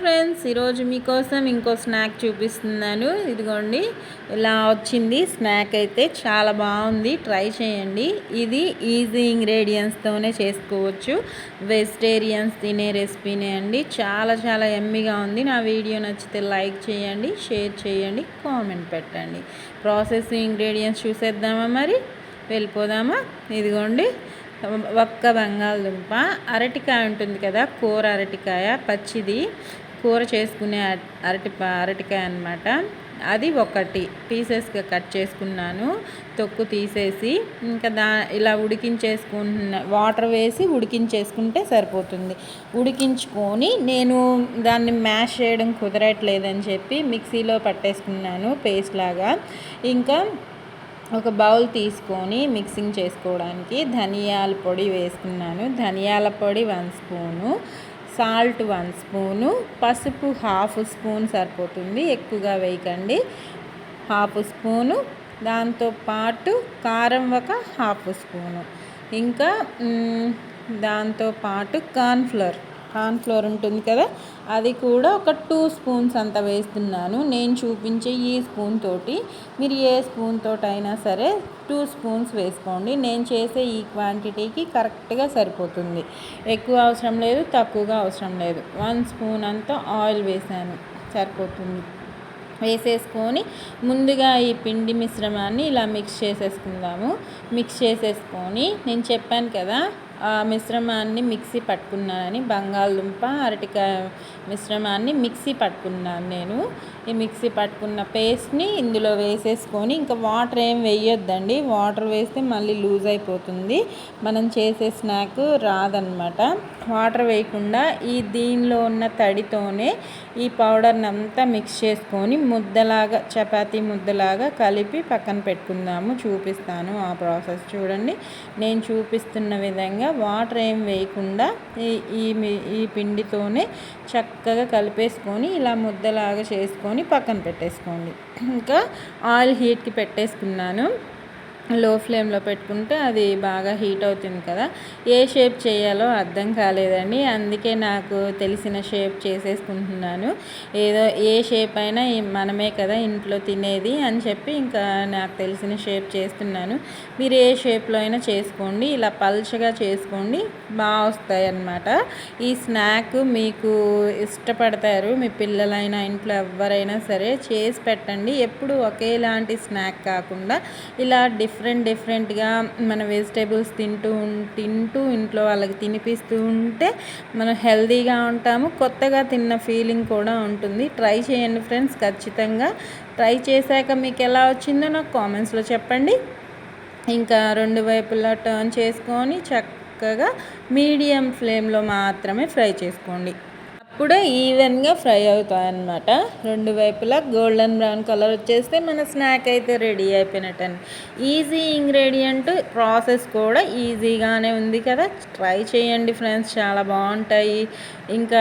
Friends ఈరోజు మీకోసం ఇంకో స్నాక్ చూపిస్తున్నాను. ఇదిగోండి ఇలా వచ్చింది. స్నాక్ అయితే చాలా బాగుంది. ట్రై చేయండి. ఇది ఈజీ ఇంగ్రీడియంట్స్తోనే చేసుకోవచ్చు. వెజిటేరియన్స్ తినే రెసిపీనే అండి. చాలా చాలా ఎమ్మిగా ఉంది. నా వీడియో నచ్చితే లైక్ చేయండి షేర్ చేయండి కామెంట్ పెట్టండి. ప్రాసెస్ ఇంగ్రీడియంట్స్ చూసేద్దామా మరి? వెళ్ళిపోదామా? ఇదిగోండి ఒక్క బంగాళదుంప అరటికాయ ఉంటుంది కదా కూర అరటికాయ పచ్చిది కూర చేసుకునే అరటి అరటికాయ అనమాట అది ఒకటి. పీసెస్గా కట్ చేసుకున్నాను. తొక్కు తీసేసి ఇంకా దా ఇలా ఉడికించేసుకున్న వాటర్ వేసి ఉడికించేసుకుంటే సరిపోతుంది. ఉడికించుకొని నేను దాన్ని మ్యాష్ చేయడం కుదరట్లేదని చెప్పి మిక్సీలో పట్టేసుకున్నాను పేస్ట్ లాగా. ఇంకా ఒక బౌల్ తీసుకొని మిక్సింగ్ చేసుకోవడానికి ధనియాల పొడి వేసుకున్నాను. ధనియాల పొడి one spoon. Salt one spoon పసుపు హాఫ్ స్పూన్ సరిపోతుంది ఎక్కువగా వేయకండి. హాఫ్ స్పూను దాంతోపాటు కారం ఒక హాఫ్ స్పూను. ఇంకా దాంతోపాటు కార్న్ఫ్లవర్ కార్న్ఫ్లోర్ ఉంటుంది కదా అది కూడా ఒక టూ స్పూన్స్ అంత వేస్తున్నాను. నేను చూపించే ఈ స్పూన్ తోటి మీరు ఏ స్పూన్ తోటి అయినా సరే టూ స్పూన్స్ వేసుకోండి. నేను చేసే ఈ క్వాంటిటీకి కరెక్ట్గా సరిపోతుంది. ఎక్కువ అవసరం లేదు తక్కువగా అవసరం లేదు. వన్ స్పూన్ అంతా ఆయిల్ వేసాను సరిపోతుంది. వేసేసుకొని ముందుగా ఈ పిండి మిశ్రమాన్ని ఇలా మిక్స్ చేసేసుకుందాము. మిక్స్ చేసేసుకొని నేను చెప్పాను కదా మిశ్రమాన్ని మిక్సీ పట్టుకున్నానని బంగాళదుంప అరటికాయ మిశ్రమాన్ని మిక్సీ పట్టుకున్నాను నేను. ఈ మిక్సీ పట్టుకున్న పేస్ట్ని ఇందులో వేసేసుకొని ఇంకా వాటర్ ఏం వేయొద్దండి. వాటర్ వేస్తే మళ్ళీ లూజ్ అయిపోతుంది. మనం చేసే స్నాక్ రాదనమాట. వాటర్ వేయకుండా ఈ దీనిలో ఉన్న తడితోనే ఈ పౌడర్ని అంతా మిక్స్ చేసుకొని ముద్దలాగా చపాతీ ముద్దలాగా కలిపి పక్కన పెట్టుకుందాము. చూపిస్తాను ఆ ప్రాసెస్ చూడండి. నేను చూపిస్తున్న విధంగా వాటర్ ఏం వేయకుండా ఈ ఈ పిండితోనే చక్కగా కలిపేసుకొని ఇలా ముద్దలాగా చేసుకొని పక్కన పెట్టేసుకోండి. ఇంకా ఆయిల్ హీట్కి పెట్టేసుకున్నాను. లో ఫ్లేమ్లో పెట్టుకుంటే అది బాగా హీట్ అవుతుంది కదా. ఏ షేప్ చేయాలో అర్థం కాలేదండి. అందుకే నాకు తెలిసిన షేప్ చేసేసుకుంటున్నాను. ఏదో ఏ షేప్ అయినా మనమే కదా ఇంట్లో తినేది అని చెప్పి ఇంకా నాకు తెలిసిన షేప్ చేస్తున్నాను. మీరు ఏ షేప్లో అయినా చేసుకోండి. ఇలా పల్చగా చేసుకోండి. బాగా వస్తాయి అన్నమాట ఈ స్నాక్ మీకు ఇష్టపడతారు. మీ పిల్లలైనా ఇంట్లో ఎవరైనా సరే చేసి పెట్టండి. ఎప్పుడు ఒకేలాంటి స్నాక్ కాకుండా ఇలా డిఫ్ డిఫరెంట్ డిఫరెంట్గా మన వెజిటేబుల్స్ తింటూ తింటూ ఇంట్లో వాళ్ళకి తినిపిస్తూ ఉంటే మనం హెల్తీగా ఉంటాము. కొత్తగా తిన్న ఫీలింగ్ కూడా ఉంటుంది. ట్రై చేయండి ఫ్రెండ్స్ ఖచ్చితంగా. ట్రై చేశాక మీకు ఎలా వచ్చిందో నాకు కామెంట్స్లో చెప్పండి. ఇంకా రెండు వైపులా టర్న్ చేసుకొని చక్కగా మీడియం ఫ్లేమ్లో మాత్రమే ఫ్రై చేసుకోండి. కూడా ఈవెన్గా ఫ్రై అవుతాయి అన్నమాట రెండు వైపులా గోల్డెన్ బ్రౌన్ కలర్ వచ్చేస్తే మన స్నాక్ అయితే రెడీ అయిపోయినట్టు ఈజీ ఇంగ్రీడియంట్ ప్రాసెస్ కూడా ఈజీగానే ఉంది కదా. ట్రై చేయండి ఫ్రెండ్స్ చాలా బాగుంటాయి. ఇంకా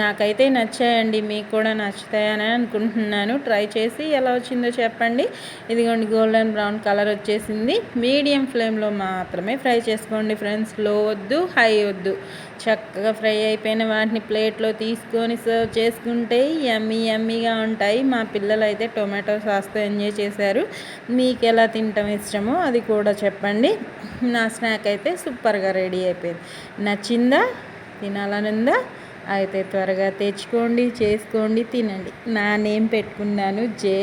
నాకైతే నచ్చాయండి మీకు కూడా నచ్చుతాయని అనుకుంటున్నాను. ట్రై చేసి ఎలా వచ్చిందో చెప్పండి. ఇదిగోండి గోల్డెన్ బ్రౌన్ కలర్ వచ్చేసింది. మీడియం ఫ్లేమ్లో మాత్రమే ఫ్రై చేసుకోండి ఫ్రెండ్స్. లో వద్దు హై వద్దు. చక్కగా ఫ్రై అయిపోయిన వాటిని ప్లేట్లో తీసుకొని సర్వ్ చేసుకుంటే ఎమ్మీ యమ్మీగా ఉంటాయి. మా పిల్లలు అయితే టొమాటో సాస్తో ఎంజాయ్ చేశారు. మీకు ఎలా తింటాం ఇష్టమో అది కూడా చెప్పండి. నా స్నాక్ అయితే సూపర్గా రెడీ అయిపోయింది. నచ్చిందా? తినాలనుందా? అయితే త్వరగా తెచ్చుకోండి చేసుకోండి తినండి. నా నేమ్ పెట్టుకున్నాను జే.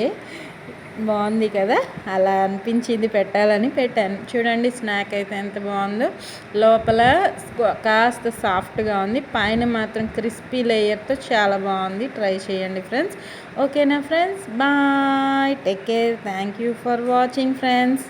బాగుంది కదా? అలా అనిపించింది పెట్టాలని పెట్టాను. చూడండి స్నాక్ అయితే ఎంత బాగుందో. లోపల కాస్త సాఫ్ట్గా ఉంది. పైన మాత్రం క్రిస్పీ లేయర్తో చాలా బాగుంది. ట్రై చేయండి ఫ్రెండ్స్. ఓకేనా friends? Bye. Take care. Thank you for watching friends.